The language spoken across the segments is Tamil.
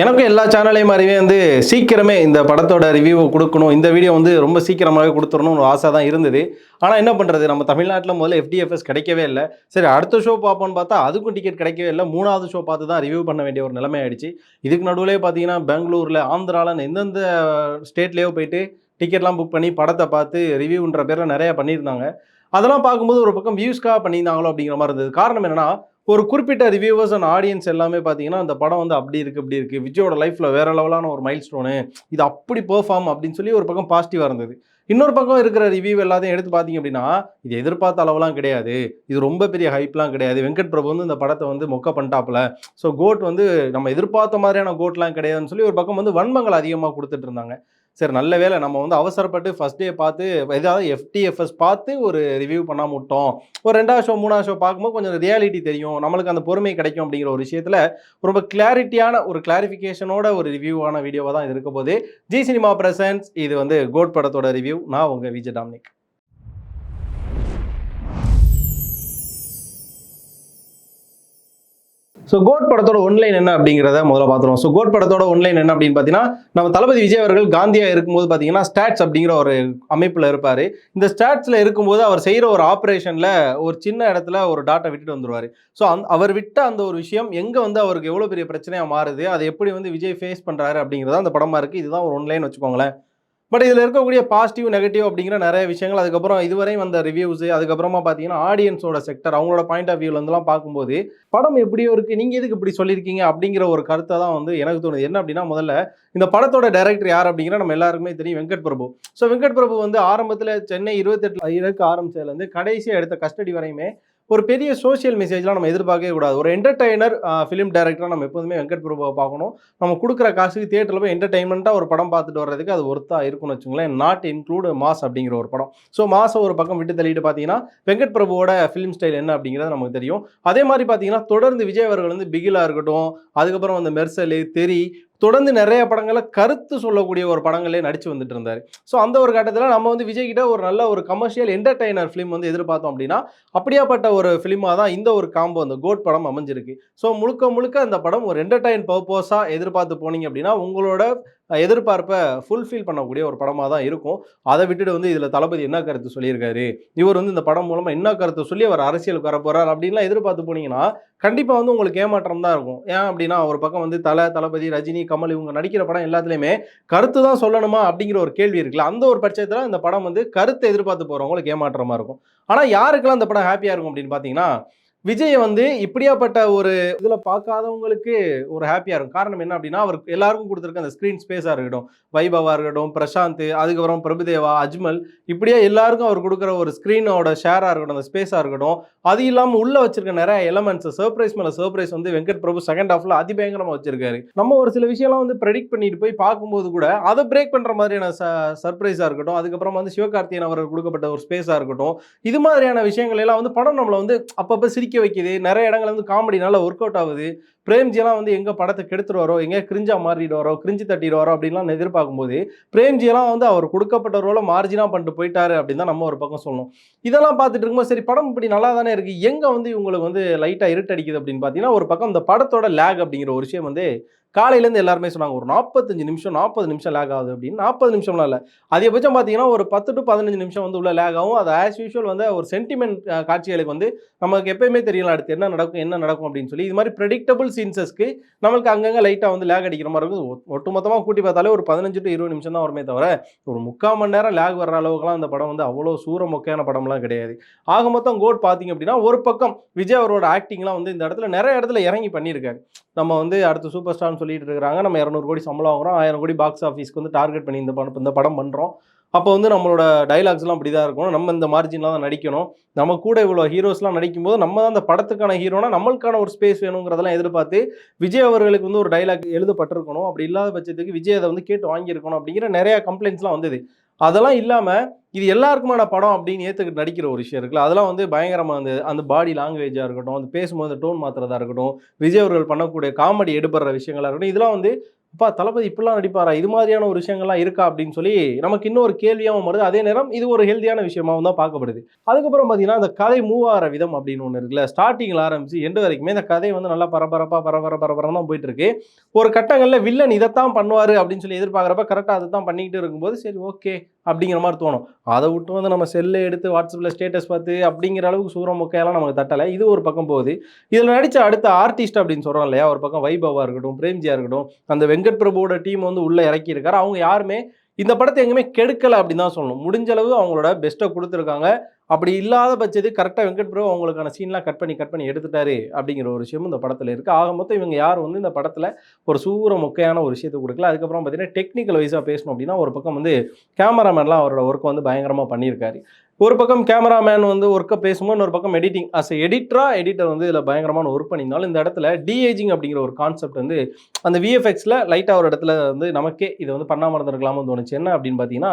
எனக்கும் எல்லா சேனலையும் மாதிரியே வந்து சீக்கிரமே இந்த படத்தோட ரிவ்யூவை கொடுக்கணும். இந்த வீடியோ வந்து ரொம்ப சீக்கிரமாகவே கொடுத்துடணும்னு ஒரு ஆசை தான் இருந்தது. ஆனால் என்ன பண்ணுறது நம்ம தமிழ்நாட்டில் முதல்ல எஃப்டிஎஃப்எஸ் கிடைக்கவே இல்லை. சரி அடுத்த ஷோ பார்ப்போம்னு பார்த்தா அதுக்கும் டிக்கெட் கிடைக்கவே இல்லை. மூணாவது ஷோ பார்த்து தான் ரிவ்யூ பண்ண வேண்டிய ஒரு நிலைமை ஆயிடுச்சு. இதுக்கு நடுவிலே பார்த்தீங்கன்னா பெங்களூரில் ஆந்திராவில் எந்தெந்த ஸ்டேட்லேயோ போயிட்டு டிக்கெட்லாம் புக் பண்ணி படத்தை பார்த்து ரிவ்யூன்ற பேரில் நிறையா பண்ணியிருந்தாங்க. அதெல்லாம் பார்க்கும்போது ஒரு பக்கம் வியூஸ்க்காக பண்ணியிருந்தாங்களோ அப்படிங்கிற மாதிரி இருந்தது. காரணம் என்னன்னா ஒரு குறிப்பிட்ட ரிவ்யூவர்ஸ் அண்ட் ஆடியன்ஸ் எல்லாமே பார்த்தீங்கன்னா அந்த படம் வந்து அப்படி இருக்குது இப்படி இருக்குது விஜயோட லைஃப்பில் வேற லெவலான ஒரு மைல் ஸ்டோனு இது அப்படி பெர்ஃபார்ம் அப்படின்னு சொல்லி ஒரு பக்கம் பாசிட்டிவாக இருந்தது. இன்னொரு பக்கம் இருக்கிற ரிவ்யூ எல்லாத்தையும் எடுத்து பார்த்தீங்க அப்படின்னா இது எதிர்பார்த்த அளவுலாம் கிடையாது. இது ரொம்ப பெரிய ஹைப்லாம் கிடையாது. வெங்கட் பிரபு வந்து இந்த படத்தை வந்து மொக்க பண்ணிட்டாப்புல. ஸோ கோட் வந்து நம்ம எதிர்பார்த்த மாதிரியான கோட்லாம் கிடையாதுன்னு சொல்லி ஒரு பக்கம் வந்து வன்மங்கள் அதிகமாக கொடுத்துட்டு இருந்தாங்க. சரி நல்ல வேளை நம்ம வந்து அவசரப்பட்டு ஃபர்ஸ்ட் டே பார்த்து ஏதாவது எஃப்டிஎஃப்எஸ் பார்த்து ஒரு ரிவ்யூ பண்ணாம விட்டோம். ஒரு ரெண்டாவது ஷோ மூணாவது ஷோ பார்க்கும்போது கொஞ்சம் ரியாலிட்டி தெரியும். நம்மளுக்கு அந்த பொறுமை கிடைக்கும் அப்படிங்கிற ஒரு விஷயத்தில் ரொம்ப கிளாரிட்டியான ஒரு கிளாரிஃபிகேஷனோட ஒரு ரிவ்யூவான வீடியோவாக தான் இது இருக்க போது ஜி சினிமா பிரசன்ஸ் இது வந்து கோட் படத்தோட ரிவ்யூ நான் உங்க விஜய் டாமினிக். ஸோ கோட் படத்தோட ஒன்லைன் என்ன அப்படிங்கிறத முதல்ல பார்த்துருவோம். ஸோ கோட் படத்தோட ஒன்லைன் என்ன அப்படின்னு பார்த்தீங்கன்னா நம்ம தளபதி விஜய் அவர்கள் காந்தியா இருக்கும்போது பார்த்தீங்கன்னா ஸ்டாட்ஸ் அப்படிங்கிற ஒரு அமைப்பில் இருப்பார். இந்த ஸ்டாட்ஸில் இருக்கும்போது அவர் செய்கிற ஒரு ஆப்ரேஷனில் ஒரு சின்ன இடத்துல ஒரு டாட்டை விட்டுட்டு வந்துருவார். ஸோ அந் அவர் விட்ட அந்த ஒரு விஷயம் எங்கே வந்து அவருக்கு எவ்வளோ பெரிய பிரச்சனையாக மாறுது அதை எப்படி வந்து விஜய் ஃபேஸ் பண்ணுறாரு அப்படிங்கிறத அந்த படமாக இருக்குது இதுதான் ஒரு ஒன்லைன் வச்சுக்கோங்களேன். பட் இதில் இருக்கக்கூடிய பாசிட்டிவ் நெகட்டிவ் அப்படிங்கிற நிறைய விஷயங்கள் அதுக்கப்புறம் இதுவரையும் வந்த ரிவ்யூஸ் அதுக்கப்புறமா பார்த்தீங்கன்னா ஆடியன்ஸோட செக்டர் அவங்களோட பாயிண்ட் ஆஃப் வியூலேருந்துலாம் பார்க்கும்போது படம் எப்படியோ இருக்குது நீங்கள் எதுக்கு இப்படி சொல்லியிருக்கீங்க அப்படிங்கிற ஒரு கருத்தை தான் வந்து எனக்கு தோணுது. என்ன அப்படின்னா முதல்ல இந்த படத்தோட டைரக்டர் யார் அப்படிங்கிற நம்ம எல்லாருக்குமே தெரியும் வெங்கட் பிரபு. ஸோ வெங்கட் பிரபு வந்து ஆரம்பத்தில் சென்னை இருபத்தெட்டு இருக்க ஆரம்பிச்சதுலேருந்து கடைசியாக எடுத்த கஸ்டடி வரையுமே ஒரு பெரிய சோஷியல் மெசேஜ்லாம் நம்ம எதிர்பார்க்கவே கூடாது. ஒரு என்டர்டைனர் ஃபிலிம் டைரக்டராக நம்ம எப்போதுமே வெங்கட் பிரபுவை பார்க்கணும். நம்ம கொடுக்குற காசுக்கு தியேட்டரில் போய் என்டர்டைன்மெண்ட்டாக ஒரு படம் பார்த்துட்டு வர்றதுக்கு அது ஒர்த்தாக இருக்கும்னு வச்சுங்களேன். நாட் இன்க்ளூட் மாஸ் அப்படிங்கிற ஒரு படம். ஸோ மாசம் ஒரு பக்கம் விட்டு தள்ளிட்டு பார்த்தீங்கன்னா வெங்கட் பிரபுவோட ஃபிலிம் ஸ்டைல் என்ன அப்படிங்கிறது நமக்கு தெரியும். அதே மாதிரி பார்த்தீங்கன்னா தொடர்ந்து விஜய் அவர்கள் வந்து பிகிலாக இருக்கட்டும் அதுக்கப்புறம் அந்த மெர்சலு தெரி தொடர்ந்து நிறைய படங்களை கருத்து சொல்லக்கூடிய ஒரு படங்களே நடிச்சு வந்துட்டு இருந்தார். ஸோ அந்த ஒரு கட்டத்தில் நம்ம வந்து விஜய் கிட்ட ஒரு நல்ல ஒரு கமர்ஷியல் என்டர்டைனர் ஃபிலிம் வந்து எதிர்பார்த்தோம் அப்படின்னா அப்படியாப்பட்ட ஒரு ஃபிலிமாக தான் இந்த ஒரு காம்போ அந்த கோட் படம் அமைஞ்சிருக்கு. ஸோ முழுக்க முழுக்க அந்த படம் ஒரு என்டர்டைன் பர்பஸாக எதிர்பார்த்து போனீங்க அப்படின்னா உங்களோட எதிர்பார்ப்பை ஃபுல்ஃபில் பண்ணக்கூடிய ஒரு படமாக தான் இருக்கும். அதை விட்டுட்டு வந்து இதில் தளபதி என்ன கருத்து சொல்லியிருக்காரு? இவர் வந்து இந்த படம் மூலமாக என்ன கருத்து சொல்லி அவர் அரசியலுக்கு வர போகிறார் அப்படின்லாம் எதிர்பார்த்து போனீங்கன்னா கண்டிப்பாக வந்து உங்களுக்கு ஏமாற்றம் தான் இருக்கும். ஏன் அப்படின்னா ஒரு பக்கம் வந்து தலை தளபதி ரஜினி கமல் இவங்க நடிக்கிற படம் எல்லாத்துலேயுமே கருத்து தான் சொல்லணுமா அப்படிங்கிற ஒரு கேள்வி இருக்குல்ல. அந்த ஒரு பட்சத்தில் இந்த படம் வந்து கருத்தை எதிர்பார்த்து போகிறவங்களுக்கு ஏமாற்றமாக இருக்கும். ஆனால் யாருக்கெல்லாம் இந்த படம் ஹாப்பியாக இருக்கும் அப்படின்னு பார்த்தீங்கன்னா விஜய் வந்து இப்படியாப்பட்ட ஒரு இதில் பார்க்காதவங்களுக்கு ஒரு ஹாப்பியாக இருக்கும். காரணம் என்ன அப்படின்னா அவர் எல்லாருக்கும் கொடுத்துருக்க அந்த ஸ்க்ரீன் ஸ்பேஸாக இருக்கட்டும் வைபவாக இருக்கட்டும் பிரசாந்த் அதுக்கப்புறம் பிரபுதேவா அஜ்மல் இப்படியே எல்லாருக்கும் அவர் கொடுக்குற ஒரு ஸ்க்ரீனோட ஷேராக இருக்கட்டும் அந்த ஸ்பேஸாக இருக்கட்டும் அது இல்லாமல் உள்ளே வச்சிருக்க நிறைய எலமெண்ட்ஸ் சர்ப்ரைஸ் மேலே சர்ப்ரைஸ் வந்து வெங்கட் பிரபு செகண்ட் ஹாஃபில் அதிபயங்கரமாக வச்சிருக்காரு. நம்ம ஒரு சில விஷயம்லாம் வந்து ப்ரெடிக்ட் பண்ணிட்டு போய் பார்க்கும்போது கூட அதை பிரேக் பண்ணுற மாதிரியான ச சர்ப்ரைஸாக இருக்கட்டும் அதுக்கப்புறம் வந்து சிவகார்த்தியன் அவர்கள் கொடுக்கப்பட்ட ஒரு ஸ்பேஸாக இருக்கட்டும் இது மாதிரியான விஷயங்கள் எல்லாம் வந்து படம் நம்மளை வந்து அப்பப்போ சிரிக்க வைக்குது. நிறைய இடங்கள் வந்து காமெடி நல்லா ஒர்க் அவுட் ஆகுது. பிரேம்ஜியெல்லாம் வந்து எங்கே படத்தை கெடுத்துருவாரோ எங்கே கிரிஞ்சா மாறிடுவாரோ கிரிஞ்சு தட்டிடுவாரோ அப்படின்லாம் எதிர்பார்க்கும்போது பிரேம்ஜியெல்லாம் வந்து அவர் கொடுக்கப்பட்ட ரோலை மார்ஜினாக பண்ணிட்டு போயிட்டாரு அப்படின்னு தான் நம்ம ஒரு பக்கம் சொல்லணும். இதெல்லாம் பார்த்துட்டு இருக்கும்போது சரி படம் இப்படி நல்லா தானே இருக்குது எங்கே வந்து இவங்களுக்கு வந்து லைட்டாக இருட்டடிக்குது அப்படின்னு பார்த்தீங்கன்னா ஒரு பக்கம் இந்த படத்தோட லேக் அப்படிங்கிற ஒரு விஷயம் வந்து காலையிலேருந்து எல்லாருமே சொன்னாங்க ஒரு நாற்பத்தஞ்சு நிமிஷம் நாற்பது நிமிஷம் லேக் ஆகுது அப்படின்னு. நாற்பது நிமிஷம்லாம் இல்லை. அதிகபட்சம் பார்த்தீங்கன்னா ஒரு பத்து டு பதினஞ்சு நிமிஷம் வந்து உள்ள லேக் ஆகும். அது ஆஸ் யூஷுவல் வந்து ஒரு சென்டிமெண்ட் காட்சிகளுக்கு வந்து நமக்கு எப்பயுமே தெரியல அடுத்து என்ன நடக்கும் என்ன நடக்கும் அப்படின்னு சொல்லி இது மாதிரி ப்ரெடிக்டபிள் சீன்சஸ்க்கு நம்மளுக்கு அங்கங்கே லைட்டாக வந்து லேக் அடிக்கிற மாதிரி இருக்கும். ஒட்டு ஒட்டுமொத்தமாக கூட்டி பார்த்தாலே ஒரு பதினஞ்சு டு இருபது நிமிஷம் தான் வருமே தவிர ஒரு முக்கால் மணி நேரம் லேக் வர்ற அளவுக்குலாம் அந்த படம் வந்து அவ்வளோ சூற மொக்கையான படம்லாம் கிடையாது. ஆக மொத்தம் கோட் பார்த்தீங்க அப்படின்னா ஒரு பக்கம் விஜய் அவரோட ஆக்டிங்லாம் வந்து இந்த இடத்துல நிறைய இடத்துல இறங்கி பண்ணியிருக்காரு. நம்ம வந்து அடுத்து சூப்பர் ஸ்டார்னு சொல்லிட்டு இருக்கிறாங்க. நம்ம இரநூறு கோடி சம்பளம் வாங்குறோம். ஆயிரம் கோடி பாக்ஸ் ஆஃபீஸ்க்கு வந்து டார்கெட் பண்ணி இந்த படம் இந்த படம் பண்ணுறோம் அப்போ வந்து நம்மளோட டைலாக்ஸ்லாம் அப்படி தான் இருக்கணும். நம்ம இந்த மார்ஜின்லாம் தான் நடிக்கணும். நம்ம கூட இவ்வளோ ஹீரோஸ்லாம் நடிக்கும்போது நம்ம தான் அந்த படத்துக்கான ஹீரோனா நம்மளுக்கான ஒரு ஸ்பேஸ் வேணுங்கிறதெல்லாம் எதிர்பார்த்து விஜய் அவர்களுக்கு வந்து ஒரு டைலாக் எழுதப்பட்டிருக்கணும். அப்படி இல்லாத பட்சத்துக்கு விஜய் அதை வந்து கேட்டு வாங்கியிருக்கணும் அப்படிங்கிற நிறையா கம்ப்ளைண்ட்ஸ்லாம் வந்தது. அதெல்லாம் இல்லாமல் இது எல்லாருக்குமான படம் அப்படின்னு ஏற்றுக்கிட்டு நடிக்கிற ஒரு விஷயம் இருக்குல்ல. அதெல்லாம் வந்து பயங்கரமாக அந்த அந்த பாடி லாங்குவேஜாக இருக்கட்டும் அந்த பேசும்போது டோன் மாத்துறதா இருக்கட்டும் விஜய் அவர்கள் பண்ணக்கூடிய காமெடி எடுபடுற விஷயங்களாக இருக்கட்டும் இதெல்லாம் வந்து அப்பா தளபதி இப்படிலாம் நடிப்பாரா? இது மாதிரியான ஒரு விஷயங்கள்லாம் இருக்கா? அப்படின்னு சொல்லி நமக்கு இன்னொரு கேள்வியாகவும் வருது. அதே நேரம் இது ஒரு ஹெல்த்தியான விஷயமாவும் தான் பார்க்கப்படுது. அதுக்கப்புறம் பார்த்தீங்கன்னா அந்த கதை மூவ் ஆகிற விதம் அப்படின்னு ஒன்று இருக்குல்ல. ஸ்டார்டிங்கில் ஆரம்பிச்சு எண்டு வரைக்குமே இந்த கதை வந்து நல்லா பரபரப்பாக பரபர பரபரம் தான் போயிட்டு இருக்கு. ஒரு கட்டங்களில் வில்லன் இதைத்தான் பண்ணுவார் அப்படின்னு சொல்லி எதிர்பார்க்குறப்ப கரெக்டாக அதை தான் பண்ணிக்கிட்டு இருக்கும்போது சரி ஓகே அப்படிங்கிற மாதிரி தோணும். அதை விட்டு வந்து நம்ம செல்லை எடுத்து வாட்ஸ்அப்பில் ஸ்டேட்டஸ் பார்த்து அப்படிங்கிற அளவுக்கு சூரம் மொக்கையெல்லாம் நமக்கு தட்டலை. இது ஒரு பக்கம் போகுது. இதில் நடித்த அடுத்த ஆர்டிஸ்ட் அப்படின்னு சொல்கிறோம் இல்லையா? ஒரு பக்கம் வைபவாக இருக்கட்டும் பிரேம்ஜியாக இருக்கட்டும் அந்த வெங்கட் பிரபுவோட டீம் வந்து உள்ளே இறக்கியிருக்காரு. அவங்க யாருமே இந்த படத்தை எங்கேயுமே கெடுக்கலை அப்படின்னு தான் சொல்லணும். முடிஞ்ச அளவு அவங்களோட பெஸ்ட்டை கொடுத்துருக்காங்க. அப்படி இல்லாத பட்சத்துக்கு கரெக்டாக வெங்கட் பிரபு அவங்களுக்கான சீன்லாம் கட் பண்ணி கட் பண்ணி எடுத்துட்டாரு அப்படிங்கிற ஒரு விஷயமும் இந்த படத்தில் இருக்குது ஆக மொத்தம் இவங்க யார் வந்து இந்த படத்தில் ஒரு சூற முக்கியமான ஒரு விஷயத்தை கொடுக்கல. அதுக்கப்புறம் பார்த்தீங்கன்னா டெக்னிக்கல் வைஸாக பேசணும் அப்படின்னா ஒரு பக்கம் வந்து கேமராமேன்லாம் அவரோட ஒர்க் வந்து பயங்கரமாக பண்ணியிருக்காரு. ஒரு பக்கம் கேமராமேன் வந்து ஒர்க்கை பேசும்போது இன்னொரு பக்கம் எடிட்டிங் அஸ் எடிட்டராக எடிட்டர் வந்து இதில் பயங்கரமான ஒர்க் பண்ணியிருந்தாலும் இந்த இடத்துல டிஏஜிங் அப்படிங்கிற ஒரு கான்செப்ட் வந்து அந்த விஎஃப்எக்ஸில் லைட்டாக ஒரு இடத்துல வந்து நமக்கே இதை வந்து பண்ணாமல் இருந்திருக்கலாமோ தோணுச்சு. என்ன அப்படின்னு பார்த்தீங்கன்னா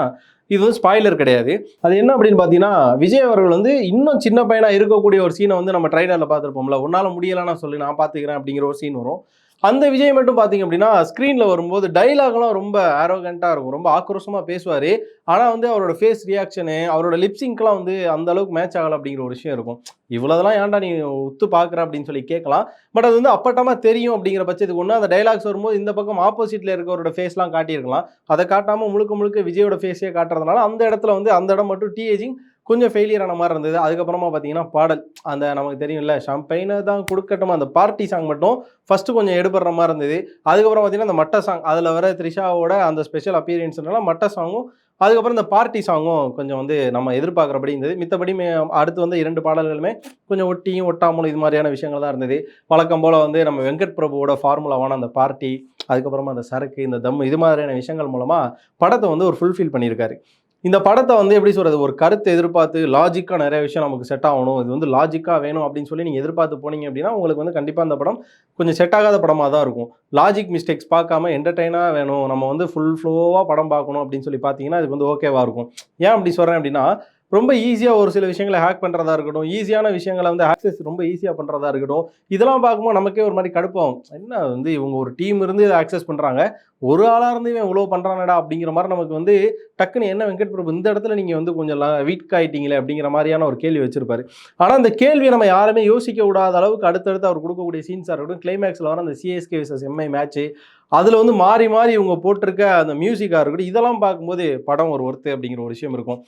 இது வந்து ஸ்பாய்லர் கிடையாது. அது என்ன அப்படின்னு பார்த்தீங்கன்னா விஜய் அவர்கள் வந்து இன்னும் சின்ன பையனாக இருக்கக்கூடிய ஒரு சீனை வந்து நம்ம ட்ரைலரில் பார்த்துருப்போம்ல. உன்னால் முடியலைன்னா சொல்லி நான் பார்த்துக்கிறேன் அப்படிங்கிற ஒரு சீன் வரும். அந்த விஜய் மட்டும் பார்த்தீங்க அப்படின்னா ஸ்க்ரீனில் வரும்போது டைலாக்லாம் ரொம்ப ஆரோகண்ட்டாக இருக்கும். ரொம்ப ஆக்ரோஷமாக பேசுவார். ஆனால் வந்து அவரோட ஃபேஸ் ரியாக்ஷனு அவரோட லிப்ஸிங்க்லாம் வந்து அந்த அளவுக்கு மேட்ச் ஆகலை அப்படிங்கிற ஒரு விஷயம் இருக்கும். இவ்வளோதெல்லாம் ஏன்டா நீ உத்து பார்க்குற அப்படின்னு சொல்லி கேட்கலாம். பட் அது வந்து அப்பட்டமாக தெரியும் அப்படிங்கிற பட்சத்துக்கு ஒன்று அந்த டைலாக்ஸ் வரும்போது இந்த பக்கம் ஆப்போசிட்டில் இருக்கவரோட ஃபேஸ்லாம் காட்டியிருக்கலாம். அதை காட்டாமல் முழுக்க முழுக்க விஜயோட ஃபேஸே காட்டுறதுனால அந்த இடத்துல வந்து அந்த இடம் மட்டும் டீஏஜிங் கொஞ்சம் ஃபெயிலியர் ஆன மாதிரி இருந்தது. அதுக்கப்புறமா பார்த்தீங்கன்னா பாடல். அந்த நமக்கு தெரியும்ல ஷாம்பைனை தான் கொடுக்கட்டும்? அந்த பார்ட்டி சாங் மட்டும் ஃபஸ்ட்டு கொஞ்சம் எடுபடுற மாதிரி இருந்தது. அதுக்கப்புறம் பார்த்தீங்கன்னா அந்த மட்ட சாங் அதில் வர த்ரிஷாவோட அந்த ஸ்பெஷல் அப்பியரன்ஸ்னால மட்ட சாங்கும் அதுக்கப்புறம் இந்த பார்ட்டி சாங்கும் கொஞ்சம் வந்து நம்ம எதிர்பார்க்குறபடி இருந்தது. மித்தபடி அடுத்து வந்து இரண்டு பாடல்களுமே கொஞ்சம் ஒட்டியும் ஒட்டாமலும் இது மாதிரியான விஷயங்கள் தான் இருந்தது. வழக்கம் போல் வந்து நம்ம வெங்கட் பிரபுவோட ஃபார்முலாவான அந்த பார்ட்டி அதுக்கப்புறமா அந்த சரக்கு இந்த தம் இது மாதிரியான விஷயங்கள் மூலமாக படத்தை வந்து ஒரு ஃபுல்ஃபில் பண்ணியிருக்காரு. இந்த படத்தை வந்து எப்படி சொல்கிறது ஒரு கருத்தை எதிர்பார்த்து லாஜிக்காக நிறைய விஷயம் நமக்கு செட் ஆகணும். இது வந்து லாஜிக்காக வேணும் அப்படின்னு சொல்லி நீங்கள் எதிர்பார்த்து போனீங்க அப்படின்னா உங்களுக்கு வந்து கண்டிப்பாக அந்த படம் கொஞ்சம் செட் ஆகாத படமாக தான் இருக்கும். லாஜிக் மிஸ்டேக்ஸ் பார்க்காம என்டர்டெயினாக வேணும். நம்ம வந்து ஃபுல் ஃப்ளோவாக படம் பார்க்கணும் அப்படின்னு சொல்லி பார்த்தீங்கன்னா இது வந்து ஓகேவாக இருக்கும். ஏன் அப்படி சொல்கிறேன் அப்படின்னா ரொம்ப ஈஸியாக ஒரு சில விஷயங்களை ஹேக் பண்ணுறதா இருக்கட்டும் ஈஸியான விஷயங்களை வந்து ஆக்சஸ் ரொம்ப ஈஸியாக பண்ணுறதா இருக்கட்டும் இதெல்லாம் பார்க்கும்போது நமக்கே ஒரு மாதிரி கடுப்பாகும் என்ன வந்து இவங்க ஒரு டீம் இருந்து இதை ஆக்சஸ் பண்ணுறாங்க ஒரு ஆளாக இருந்து இவன் இவ்வளோ பண்ணுறானடா அப்படிங்கிற மாதிரி நமக்கு வந்து டக்குன்னு என்ன வெங்கட் பிரபு இந்த இடத்துல நீங்கள் வந்து கொஞ்சம் வீக் ஆகிட்டீங்களே அப்படிங்கிற மாதிரியான ஒரு கேள்வி வச்சிருப்பாரு. ஆனால் அந்த கேள்வியை நம்ம யாருமே யோசிக்க விடாத அளவுக்கு அடுத்தடுத்து அவர் கொடுக்கக்கூடிய சீன்ஸாக இருக்கட்டும் கிளைமேக்ஸில் வர அந்த சிஎஸ்கே விசஸ் எம்ஐ மேட்ச்சு அதில் வந்து மாறி மாறி இவங்க போட்டிருக்க அந்த மியூசிக்காக இருக்கட்டும் இதெல்லாம் பார்க்கும்போது படம் ஒரு ஒர்த்து அப்படிங்கிற ஒரு விஷயம் இருக்கும்.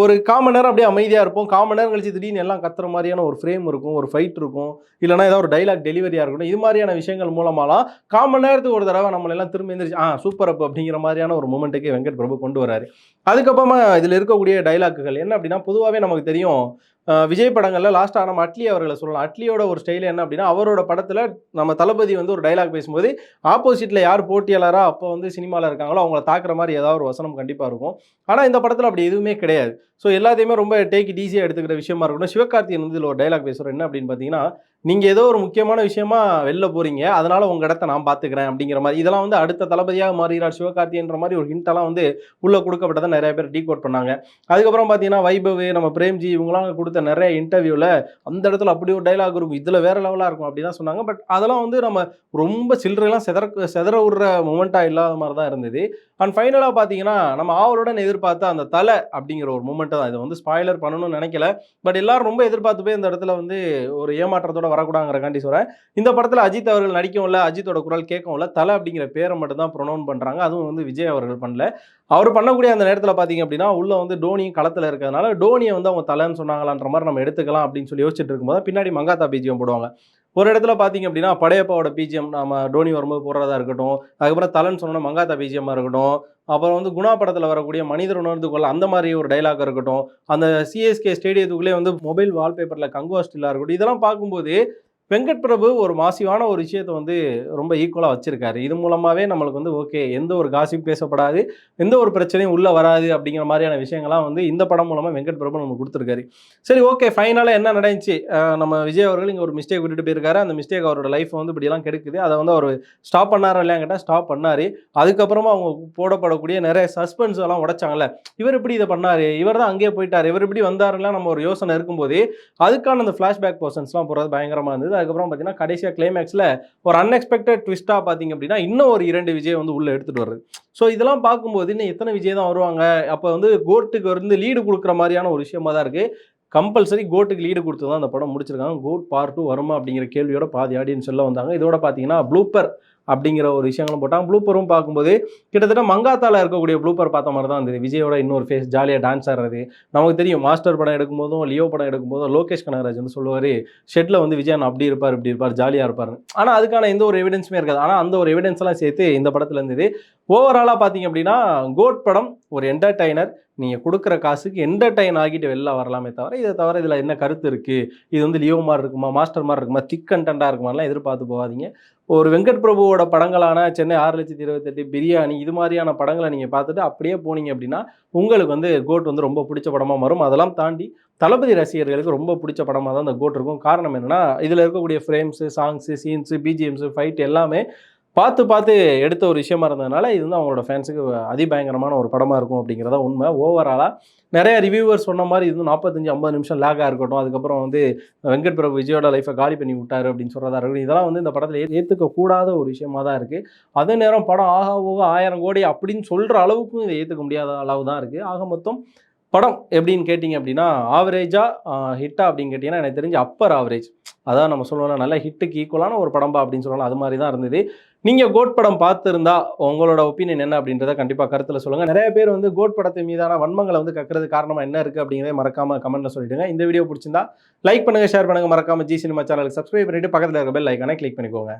ஒரு காமன் நேரம் அப்படியே அமைதியாக இருப்போம். காமன் நேரம் கழிச்சு திடீர்னு எல்லாம் கத்துற மாதிரியான ஒரு ஃப்ரேம் இருக்கும் ஒரு ஃபைட் இருக்கும். இல்லைனா ஏதாவது ஒரு டைலாக் டெலிவரியாக இருக்கணும் இது மாதிரியான விஷயங்கள் மூலமாலாம் காமன் நேரத்துக்கு ஒரு தடவை நம்மளெல்லாம் திரும்ப எந்திரிச்சு ஆ சூப்பர் அப் அப்படிங்கிற மாதிரியான ஒரு மூமெண்ட்டுக்கு வெங்கட் பிரபு கொண்டு வராரு அதுக்கப்புறமா இதில் இருக்கக்கூடிய டைலாக்குகள் என்ன அப்படின்னா பொதுவாகவே நமக்கு தெரியும் விஜய் படங்களில் லாஸ்ட்டாக நம்ம அட்லி அவர்களை சொல்லலாம். அட்லியோட ஒரு ஸ்டைல் என்ன அப்படின்னா அவரோட படத்தில் நம்ம தளபதி வந்து ஒரு டைலாக் பேசும்போது ஆப்போசிட்டில் யார் போட்டியாளராக அப்போ வந்து சினிமாவில் இருக்காங்களோ அவங்கள தாக்குற மாதிரி ஏதாவது ஒரு வசனம் கண்டிப்பாக இருக்கும். ஆனால் இந்த படத்தில் அப்படி எதுவுமே கிடையாது. ஸோ எல்லாத்தையுமே ரொம்ப டேக் ஈஸியாக எடுத்துக்கிற விஷயமா இருக்கணும் சிவகார்த்தியன் வந்து இதில் ஒரு டைலாக் பேசுகிறோம் என்ன அப்படின்னு பார்த்தீங்கன்னா நீங்கள் ஏதோ ஒரு முக்கியமான விஷயமா வெளில போகிறீங்க அதனால் உங்கள் இடத்த நான் பார்த்துக்கிறேன் அப்படிங்கிற மாதிரி. இதெல்லாம் வந்து அடுத்த தளபதியாக மாறுகிறார் சிவகார்த்தின்ற மாதிரி ஒரு ஹிண்டெல்லாம் வந்து உள்ளே கொடுக்கப்பட்டதை நிறைய பேர் டீகோட் பண்ணாங்க. அதுக்கப்புறம் பார்த்தீங்கன்னா வைபவ் நம்ம பிரேம்ஜி இவங்களாம் கொடுத்த நிறைய இன்டர்வியூவில் அந்த இடத்துல அப்படி ஒரு டைலாக் இருக்கும். இதில் வேற லெவலாக இருக்கும் அப்படி தான் சொன்னாங்க. பட் அதெல்லாம் வந்து நம்ம ரொம்ப சில்லறையெல்லாம் செதற செதற விடுற மூமெண்ட்டாக இல்லாத மாதிரி தான் இருந்தது அண்ட் ஃபைனலாக பார்த்தீங்கன்னா நம்ம ஆவலுடன் எதிர்பார்த்த அந்த தலை அப்படிங்கிற ஒரு மூமெண்ட்டை தான். இதை வந்து ஸ்பாய்லர் பண்ணணும்னு நினைக்கல. பட் எல்லாரும் ரொம்ப எதிர்பார்த்து போய் இந்த இடத்துல வந்து ஒரு ஏமாற்றத்தோட வரக்கூடாங்கிறக்காண்டி சொல்கிறேன் இந்த படத்தில் அஜித் அவர்கள் நடிக்கவும் அஜித்தோட குரல் கேட்கவும் தலை அப்படிங்கிற பேரை மட்டும் தான் ப்ரொனவுன் பண்ணுறாங்க அதுவும் வந்து விஜய் அவர்கள் பண்ணல. அவர் பண்ணக்கூடிய அந்த நேரத்தில் பார்த்தீங்க அப்படின்னா உள்ள வந்து டோனியும் களத்தில் இருக்கிறதுனால டோனியை வந்து அவங்க தலைன்னு சொன்னாங்களான்ற மாதிரி நம்ம எடுத்துக்கலாம் அப்படின்னு சொல்லி யோசிச்சுட்டு இருக்கும்போது பின்னாடி மங்காத்தா பீஜியம் போடுவாங்க. ஒரு இடத்துல பார்த்தீங்க அப்படின்னா படையப்பாவோட பிஜிஎம் நம்ம டோனி வரும்போது போடுறதா இருக்கட்டும் அதுக்கப்புறம் தலன் சொன்னோன்னா மங்காத்தா பிஜிஎம்மாக இருக்கட்டும் அப்புறம் வந்து குணா படத்தில் வரக்கூடிய மனிதர் உணர்ந்து கொள்ள அந்த மாதிரி ஒரு டைலாக் இருக்கட்டும் அந்த சிஎஸ்கே ஸ்டேடியத்துக்குள்ளே வந்து மொபைல் வால்பேப்பரில் கங்குவா ஸ்டில்லாக இருக்கட்டும் இதெல்லாம் பார்க்கும்போது வெங்கட் பிரபு ஒரு மாசிவான ஒரு விஷயத்தை வந்து ரொம்ப ஈக்குவலாக வச்சுருக்காரு. இது மூலமாகவே நம்மளுக்கு வந்து ஓகே எந்த ஒரு காசிப் பேசப்படாது எந்த ஒரு பிரச்சனையும் உள்ளே வராது அப்படிங்கிற மாதிரியான விஷயங்கள்லாம் வந்து இந்த படம் மூலமாக வெங்கட் பிரபு நமக்கு கொடுத்துருக்காரு. சரி ஓகே ஃபைனலாக என்ன நடந்துச்சு? நம்ம விஜய் அவர்கள் இங்கே ஒரு மிஸ்டேக் விட்டுட்டு போயிருக்காரு. அந்த மிஸ்டேக் அவரோட லைஃப் வந்து இப்படிலாம் கெடுக்குது. அதை வந்து அவர் ஸ்டாப் பண்ணாரா இல்லையா கேட்டால் ஸ்டாப் பண்ணார். அதுக்கப்புறமா அவங்க போடப்படக்கூடிய நிறைய சஸ்பென்ஸ் எல்லாம் உடைச்சாங்கல்ல. இவர் இப்படி இதை பண்ணார்? இவர் தான் அங்கேயே போயிட்டார். இவர் இப்படி வந்தாருலாம் நம்ம ஒரு யோசனை இருக்கும்போது அதுக்கான அந்த ஃப்ளாஷ்பேக் பர்சன்ஸ்லாம் போகிறது பயங்கரமாக இருந்தது. அதுக்கப்புறம் பார்த்தீங்கன்னா கடைசியாக கிளைமேக்ஸில் ஒரு அன்எக்ஸ்பெக்டட் ட்விஸ்ட்டாக பார்த்தீங்க அப்படின்னா இன்னும் ஒரு இரண்டு விஜய் வந்து உள்ளே எடுத்துகிட்டு வருது ஸோ இதெல்லாம் பார்க்கும்போது இன்னும் எத்தனை விஜய் தான் வருவாங்க? அப்போ வந்து கோட்டுக்கு வந்து லீடு கொடுக்குற மாதிரியான ஒரு விஷயமா தான் இருக்குது கம்பல்சரி கோட்டுக்கு லீடு கொடுத்து தான் அந்த படம் முடிச்சிருக்காங்க. கோட் பார்ட் டூ வருமா அப்படிங்கிற கேள்வியோட பாதி ஆடியன்ஸ் சொல்ல வந்தாங்க. இதோட பார்த்தீங்கன்னா ப்ளூப்பர் அப்படிங்கிற ஒரு விஷயங்களும் போட்டாங்க ப்ளூப்பரும் பார்க்கும்போது கிட்டத்தட்ட மங்காத்தால இருக்கக்கூடிய ப்ளூப்பர் பார்த்த மாதிரி தான் இருந்தது. விஜயோட இன்னொரு ஃபேஸ் ஜாலியாக டான்ஸ் ஆடுறது. நமக்கு தெரியும் மாஸ்டர் படம் எடுக்கும்போதும் லியோ படம் எடுக்கும்போதும் லோகேஷ் கனகராஜ் வந்து சொல்லுவார் ஷெட்டில் வந்து விஜயன் அப்படி இருப்பார் இப்படி இருப்பார் ஜாலியாக இருப்பார் ஆனால் அதுக்கான எந்த ஒரு எவிடன்ஸுமே இருக்காது. ஆனால் அந்த ஒரு எவிடன்ஸ்லாம் சேர்த்து இந்த படத்தில் இருந்தது. ஓவராலாக பார்த்தீங்க அப்படின்னா கோட் படம் ஒரு என்டர்டைனர் நீங்கள் கொடுக்குற காசுக்கு என்டர்டைன் ஆகிட்டு வெளில வரலாமே தவிர இதை தவிர இதில் என்ன கருத்து இருக்குது இது வந்து லியோ மாதிரி இருக்குமா மாஸ்டர் மாதிரி இருக்குமா திக் கண்டென்ட்டாக இருக்குமாலாம் எதிர்பார்த்து போகாதீங்க. ஒரு வெங்கட் பிரபுவோட படங்களான சென்னை ஆறு லட்சத்தி இருபத்தெட்டு பிரியாணி இது மாதிரியான படங்களை நீங்கள் பார்த்துட்டு அப்படியே போனீங்க அப்படின்னா உங்களுக்கு வந்து கோட் வந்து ரொம்ப பிடிச்ச படமாக வரும் அதெல்லாம் தாண்டி தளபதி ரசிகர்களுக்கு ரொம்ப பிடிச்ச படமாக தான் அந்த கோட் இருக்கும். காரணம் என்னன்னா இதில் இருக்கக்கூடிய frames songs scenes BGMs fight எல்லாமே பார்த்து பார்த்து எடுத்த ஒரு விஷயமா இருந்ததுனால இது வந்து அவங்களோட ஃபேன்ஸுக்கு அதிபயங்கரமான ஒரு படமாக இருக்கும் அப்படிங்கிறதா உண்மை. ஓவராலாக நிறைய ரிவ்யூவர் சொன்ன மாதிரி இது வந்து நாற்பத்தஞ்சு ஐம்பது நிமிஷம் லேக்காக இருக்கட்டும். அதுக்கப்புறம் வந்து வெங்கட் பிரபு விஜயோட லைஃப்பை காலி பண்ணி விட்டாரு அப்படின்னு சொல்கிறதா இருக்கட்டும். இதெல்லாம் வந்து இந்த படத்தில் ஏற்றுக்கக்கூடாத ஏற்றுக்க கூடாத ஒரு விஷயமா தான் இருக்குது அதே நேரம் படம் ஆகா போக ஆயிரம் கோடி அப்படின்னு சொல்கிற அளவுக்கும் இதை ஏற்றுக்க முடியாத அளவு தான் இருக்குது ஆக மொத்தம் படம் எப்படின்னு கேட்டிங்க அப்படின்னா ஆவரேஜாக ஹிட்டா அப்படின்னு கேட்டிங்கன்னா எனக்கு தெரிஞ்சு அப்பர் ஆவரேஜ் அதான் நம்ம சொல்லுவோம்ல நல்ல ஹிட்டுக்கு ஈக்குவலான ஒரு படம்பா அப்படின்னு சொல்லலாம். அது மாதிரி தான் இருந்தது. நீங்கள் கோட் படம் பார்த்துருந்தா உங்களோட ஒப்பீனியன் என்ன அப்படின்றத கண்டிப்பாக கருத்தில் சொல்லுங்கள் நிறைய பேர் வந்து கோட் படத்தை மீதான வன்மங்களை வந்து கற்கிறது காரணமாக என்ன இருக்குது அப்படிங்கிறத மறக்காம கமெண்ட்டில் சொல்லிடுங்க. இந்த வீடியோ பிடிச்சிருந்தா லைக் பண்ணுங்கள் ஷேர் பண்ணுங்கள் மறக்காம ஜி சினிமா சேனலுக்கு சப்ஸ்கிரைப் பண்ணிட்டு பக்கத்தில் இருக்க பெல் ஐக்கானை கிளிக் பண்ணிக்கோங்க.